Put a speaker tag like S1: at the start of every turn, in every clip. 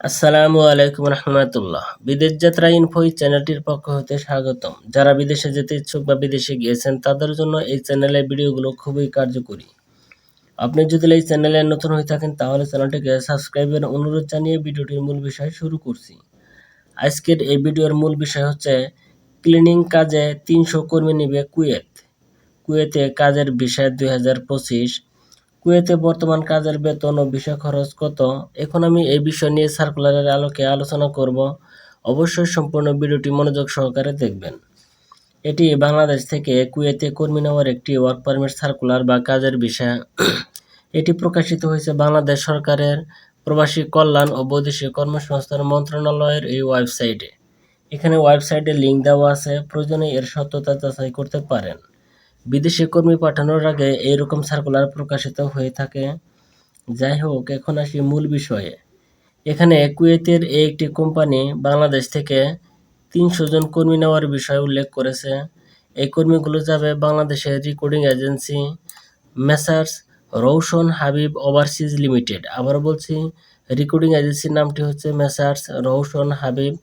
S1: আসসালামু আলাইকুম রহমতুল্লাহ। বিদেশ যাত্রা ইনফো এই চ্যানেলটির পক্ষ হতে স্বাগতম। যারা বিদেশে যেতে ইচ্ছুক বা বিদেশে গিয়েছেন, তাদের জন্য এই চ্যানেলের ভিডিওগুলো খুবই কার্যকরী। আপনি যদি এই চ্যানেলে নতুন হয়ে থাকেন, তাহলে চ্যানেলটিকে সাবস্ক্রাইবের অনুরোধ জানিয়ে ভিডিওটির মূল বিষয় শুরু করছি। আজকের এই ভিডিওর মূল বিষয় হচ্ছে ক্লিনিং কাজে তিনশো কর্মী নেবে কুয়েত। কুয়েতে কাজের বিষয় দুই হাজার পঁচিশ কুয়েতে বর্তমান কাজের বেতন ও বিষয় খরচ কত? এখন আমি এই বিষয় নিয়ে সার্কুলারের আলোকে আলোচনা করব। অবশ্যই সম্পূর্ণ ভিডিওটি মনোযোগ সহকারে দেখবেন। এটি বাংলাদেশ থেকে কুয়েতে কর্মী নেওয়ার একটি ওয়ার্ক পারমিট সার্কুলার বা কাজের বিষয়। এটি প্রকাশিত হয়েছে বাংলাদেশ সরকারের প্রবাসী কল্যাণ ও বৈদেশিক কর্মসংস্থান মন্ত্রণালয়ের এই ওয়েবসাইটে। এখানে ওয়েবসাইটে লিঙ্ক দেওয়া আছে। প্রয়োজনে এর সত্যতা যাচাই করতে পারেন। বিদেশি কর্মী পাঠানোর আগে এইরকম সার্কুলার প্রকাশিত হয়ে থাকে। যাই হোক, এখন আসি মূল বিষয়ে। এখানে কুয়েতের একটি কোম্পানি বাংলাদেশ থেকে তিনশো জন কর্মী নেওয়ার বিষয় উল্লেখ করেছে। এই কর্মীগুলো যাবে বাংলাদেশের recording agency Messrs Roushan Habib overseas limited আবার বলছি রেকর্ডিং এজেন্সির নামটি হচ্ছে Messrs Roushan Habib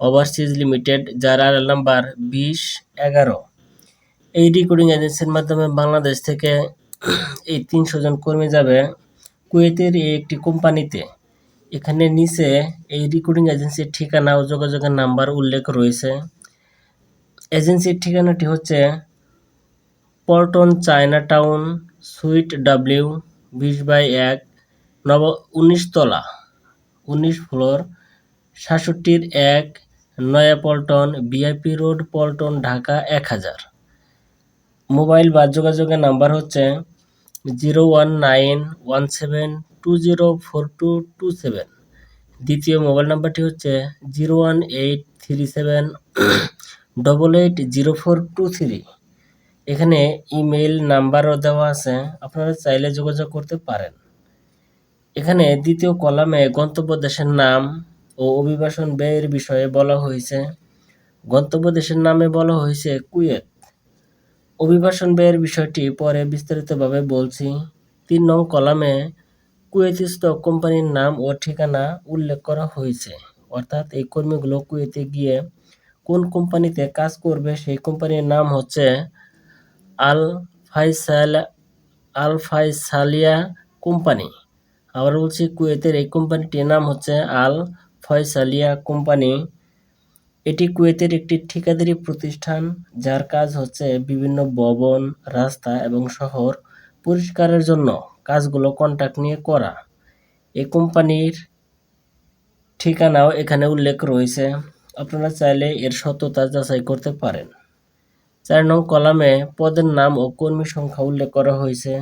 S1: overseas limited যার আর নাম্বার বিশ এগারো। এই রেকর্ডিং এজেন্সির মাধ্যমে বাংলাদেশ থেকে এই তিনশো জন কর্মী যাবে কুয়েতের একটি কোম্পানিতে। এখানে নিচে এই রেকর্ডিং এজেন্সির ঠিকানা ও যোগাযোগের নাম্বার উল্লেখ রয়েছে। এজেন্সির ঠিকানাটি হচ্ছে Paltan China town suite W বিশ বাই এক, নব, উনিশ তলা, উনিশ ফ্লোর, সাতষট্টির এক, নয়া পল্টন বিআইপি রোড, পল্টন, ঢাকা, এক হাজার। মোবাইল বা যোগাযোগের নাম্বার হচ্ছে zero one nine one seven two zero four two two seven. দ্বিতীয় মোবাইল নাম্বারটি হচ্ছে zero one eight three seven, double eight zero four two three. এখানে ইমেল নাম্বারও দেওয়া আছে, আপনারা চাইলে যোগাযোগ করতে পারেন। এখানে দ্বিতীয় কলামে গন্তব্য দেশের নাম ও অভিবাসন ব্যয়ের বিষয়ে বলা হয়েছে। গন্তব্য দেশের নামে বলা হয়েছে কুয়েত। অভিবাসন ব্যয়ের বিষয়টি পরে বিস্তারিতভাবে বলছি। তিন নং কলামে কুয়েতি কুয়েতিস্থ কোম্পানির নাম ও ঠিকানা উল্লেখ করা হয়েছে। অর্থাৎ এই কর্মীগুলো কুয়েতে গিয়ে কোন কোম্পানিতে কাজ করবে সেই কোম্পানির নাম হচ্ছে আল ফাইসাল, আল ফাইসালিয়া কোম্পানি। আবার বলছি কুয়েতের এই কোম্পানিটির নাম হচ্ছে আল ফয়সালিয়া কোম্পানি। এটি কুয়েতের একটি ঠিকাদারি প্রতিষ্ঠান, যার কাজ হচ্ছে বিভিন্ন ভবন, রাস্তা এবং শহর পরিষ্কারের জন্য কাজগুলো কন্ট্রাক্ট নিয়ে করা। এই কোম্পানির ঠিকানাও এখানে উল্লেখ রয়েছে। আপনারা চাইলে এর সত্যতা যাচাই করতে পারেন। চার নং কলামে পদের নাম ও কর্মী সংখ্যা উল্লেখ করা হয়েছে।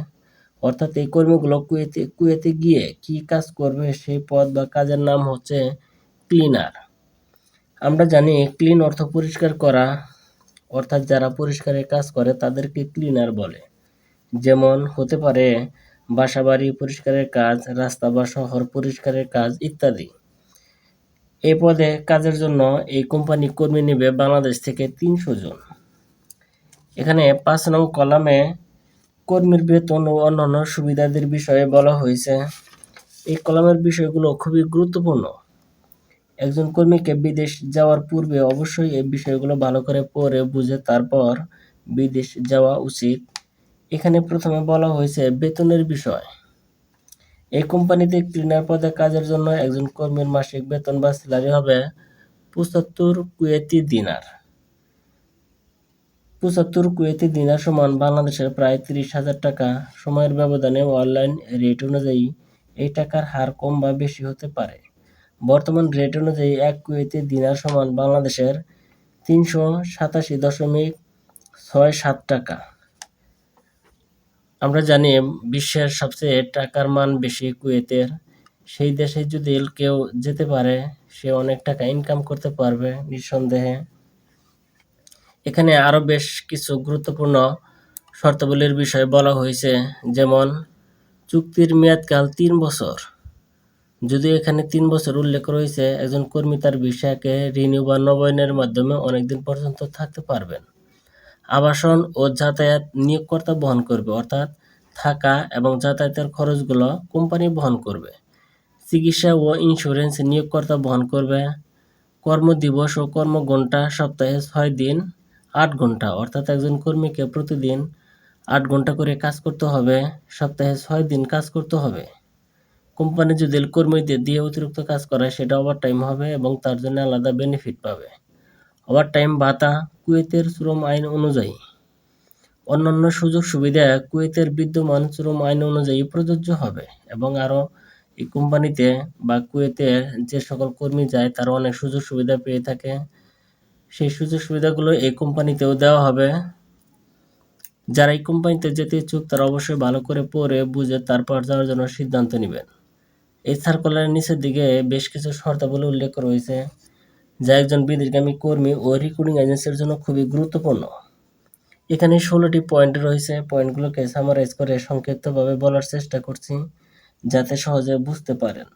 S1: অর্থাৎ এই কর্মীগুলো কুয়েতে কুয়েতে গিয়ে কি কাজ করবে সেই পদ বা কাজের নাম হচ্ছে ক্লিনার। আমরা জানি ক্লিন অর্থ পরিষ্কার করা, অর্থাৎ যারা পরিষ্কারের কাজ করে তাদেরকে ক্লিনার বলে। যেমন হতে পারে বাসাবাড়ি পরিষ্কারের কাজ, রাস্তা বা শহর পরিষ্কারের কাজ ইত্যাদি। এই পদে কাজের জন্য এই কোম্পানি কর্মী নেবে বাংলাদেশ থেকে তিনশো জন। এখানে পাঁচ নং কলামে কর্মীর বেতন ও অন্যান্য সুবিধাদের বিষয়ে বলা হয়েছে। এই কলামের বিষয়গুলো খুবই গুরুত্বপূর্ণ। একজন কর্মীকে বিদেশ যাওয়ার পূর্বে অবশ্যই এই বিষয়গুলো ভালো করে পড়ে বুঝে তারপর বিদেশ যাওয়া উচিত। এখানে প্রথমে বলা হয়েছে বেতনের বিষয়। এই কোম্পানিতে ক্লিনার পদে কাজের জন্য একজন কর্মীর মাসিক বেতন বা স্যালারি হবে পঁচাত্তর কুয়েতি দিনার। পঁচাত্তর কুয়েতি দিনার সমান বাংলাদেশের প্রায় তিরিশ হাজার টাকা। সময়ের ব্যবধানে অনলাইন রেট অনুযায়ী এই টাকার হার কম বা বেশি হতে পারে। বর্তমান রেট অনুযায়ী এক কুয়েতি দিনার সমান বাংলাদেশের তিনশো সাতাশি দশমিক ছয় সাত টাকা। আমরা জানি বিশ্বের সবচেয়ে টাকার মান বেশি কুয়েতের। সেই দেশে যদি কেউ যেতে পারে, সে অনেক টাকা ইনকাম করতে পারবে নিঃসন্দেহে। এখানে আরও বেশ কিছু গুরুত্বপূর্ণ শর্তাবলীর বিষয়ে বলা হয়েছে, যেমন চুক্তির মেয়াদকাল তিন বছর। যদিও এখানে তিন বছর উল্লেখ রয়েছে, একজন কর্মী তার বিষয়কে রিনিউ বা নবায়নের মাধ্যমে অনেকদিন পর্যন্ত থাকতে পারবেন। আবাসন ও যাতায়াত নিয়োগকর্তা বহন করবে, অর্থাৎ থাকা এবং যাতায়াতের খরচগুলো কোম্পানি বহন করবে। চিকিৎসা ও ইন্স্যুরেন্স নিয়োগকর্তা বহন করবে। কর্মদিবস ও কর্মঘণ্টা সপ্তাহে ছয় দিন, আট ঘণ্টা অর্থাৎ একজন কর্মীকে প্রতিদিন আট ঘণ্টা করে কাজ করতে হবে, সপ্তাহে ছয় দিন কাজ করতে হবে। কোম্পানি যদি কর্মীদের দিয়ে অতিরিক্ত কাজ করায়, সেটা ওভার টাইম হবে এবং তার জন্য আলাদা বেনিফিট পাবে। ওভার টাইম ভাতা কুয়েতের শ্রম আইন অনুযায়ী। অন্যান্য সুযোগ সুবিধা কুয়েতের বিদ্যমান শ্রম আইন অনুযায়ী প্রযোজ্য হবে এবং আরও এই কোম্পানিতে বা কুয়েতের যে সকল কর্মী যায় তারা অনেক সুযোগ সুবিধা পেয়ে থাকে। সেই সুযোগ সুবিধাগুলো এই কোম্পানিতেও দেওয়া হবে। যারা এই কোম্পানিতে যেতে ইচ্ছুক, তারা অবশ্যই ভালো করে পড়ে, বুঝে, তারপর যাওয়ার জন্য সিদ্ধান্ত নেবেন। এই সার্কুলারের নিচের দিকে বেশ কিছু শর্তাবলী উল্লেখ রয়েছে যা একজন বিদেশগামী কর্মী ও রিক্রুটিং এজেন্সির জন্য খুবই গুরুত্বপূর্ণ। এখানে ষোলোটি পয়েন্ট রয়েছে। পয়েন্টগুলোকে সামারাইজ করে সংক্ষিপ্তভাবে বলার চেষ্টা করছি, যাতে সহজে বুঝতে পারেন।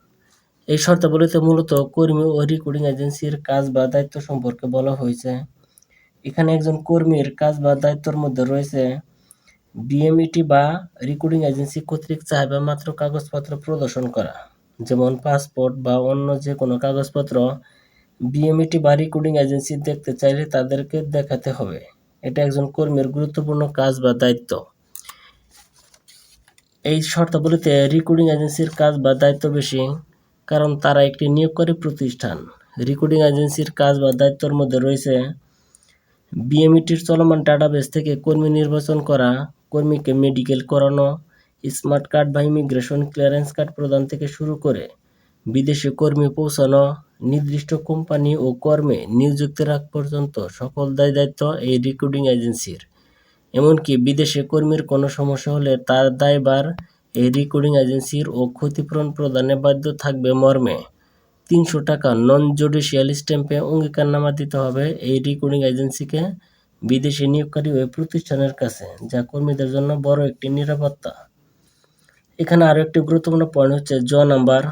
S1: এই শর্তাবলীতে মূলত কর্মী ও রিক্রুটিং এজেন্সির কাজ বা দায়িত্ব সম্পর্কে বলা হয়েছে। এখানে একজন কর্মীর কাজ বা দায়িত্বর মধ্যে রয়েছে বিএমইটি বা রিক্রুটিং এজেন্সি কর্তৃক চাহিদা মাত্র কাগজপত্র প্রদর্শন করা। যেমন পাসপোর্ট বা অন্য যে কোনো কাগজপত্র বিএমইটি বা রিক্রুটিং এজেন্সি দেখতে চাইলে তাদেরকে দেখাতে হবে। এটা একজন কর্মীর গুরুত্বপূর্ণ কাজ বা দায়িত্ব। এই শর্তাবলীতে রিক্রুটিং এজেন্সির কাজ বা দায়িত্ব বেশি, কারণ তারা একটি নিয়োগকারী প্রতিষ্ঠান। রিক্রুটিং এজেন্সির কাজ বা দায়িত্বের মধ্যে রয়েছে বিএমইটির চলমান ডাটাবেস থেকে কর্মী নির্বাচন করা, কর্মীকে মেডিকেল করানো স্মার্ট কার্ড বা ইমিগ্রেশন ক্লিয়ারেন্স কার্ড প্রদান থেকে শুরু করে বিদেশে কর্মী পৌঁছানো, নির্দিষ্ট কোম্পানি ও কর্মে নিযুক্তির আগ পর্যন্ত সকল দায় দায়িত্ব এই রিক্রুটিং এজেন্সির। এমনকি বিদেশে কর্মীর কোনো সমস্যা হলে তার দায়ভার এই রিক্রুটিং এজেন্সির ও ক্ষতিপূরণ প্রদানে বাধ্য থাকবে মর্মে। তিনশো টাকা নন জুডিশিয়াল স্ট্যাম্পে অঙ্গীকারনামা দিতে হবে এই রিক্রুটিং এজেন্সিকে বিদেশি নিয়োগকারী ওই প্রতিষ্ঠানের কাছে, যা কর্মীদের জন্য বড় একটি নিরাপত্তা। এখানে আরও একটি গুরুত্বপূর্ণ পয়েন্ট হচ্ছে জ নাম্বার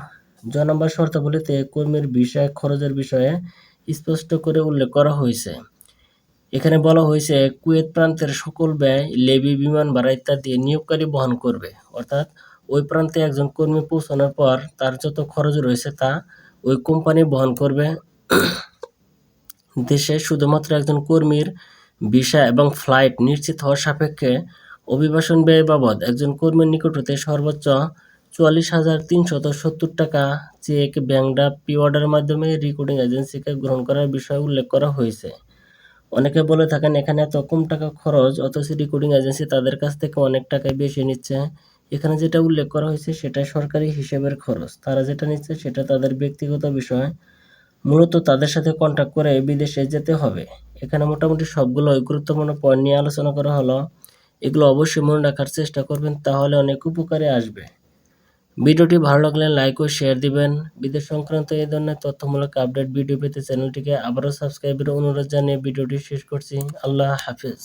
S1: জ নাম্বার শর্তাবলীতে কর্মীর বিষয়, খরচের বিষয়ে স্পষ্ট করে উল্লেখ করা হয়েছে। এখানে বলা হয়েছে, কুয়েত প্রান্তের সকল ব্যয়, লেবি, বিমান ভাড়া ইত্যাদি নিয়োগকারী বহন করবে। অর্থাৎ ওই প্রান্তে একজন কর্মী পৌঁছানোর পর তার যত খরচ রয়েছে তা ওই কোম্পানি বহন করবে। দেশে শুধুমাত্র একজন কর্মীর ভিসা এবং ফ্লাইট নিশ্চিত হওয়ার সাপেক্ষে অভিবাসন ব্যয় বাবদ একজন কর্মীর নিকট হতে সর্বোচ্চ চুয়াল্লিশ হাজার তিনশত সত্তর টাকা চেক ড্রাফট পি অর্ডারের মাধ্যমে রিক্রুটিং এজেন্সিকে গ্রহণ করার বিষয়ে উল্লেখ করা হয়েছে। অনেকে বলে থাকেন, এখানে এত কম টাকা খরচ, অথচ রিক্রুটিং এজেন্সি তাদের কাছ থেকে অনেক টাকায় বেশি নিচ্ছে। এখানে যেটা উল্লেখ করা হয়েছে, সেটা সরকারি হিসেবের খরচ। তারা যেটা নিচ্ছে, সেটা তাদের ব্যক্তিগত বিষয়। মূলত তাদের সাথে কন্ট্যাক্ট করে বিদেশে যেতে হবে। এখানে মোটামুটি সবগুলো গুরুত্বপূর্ণ পয়েন্ট নিয়ে আলোচনা করা হলো। এগুলো অবশ্যই মনে রাখার চেষ্টা করবেন, তাহলে অনেক উপকারে আসবে। ভিডিওটি ভালো লাগলে লাইক ও শেয়ার দিবেন। বিদেশ সংক্রান্ত এই ধরনের তথ্যমূলক আপডেট ভিডিও পেতে চ্যানেলটিকে আবারও সাবস্ক্রাইবের অনুরোধ জানিয়ে ভিডিওটি শেষ করছি। আল্লাহ হাফিজ।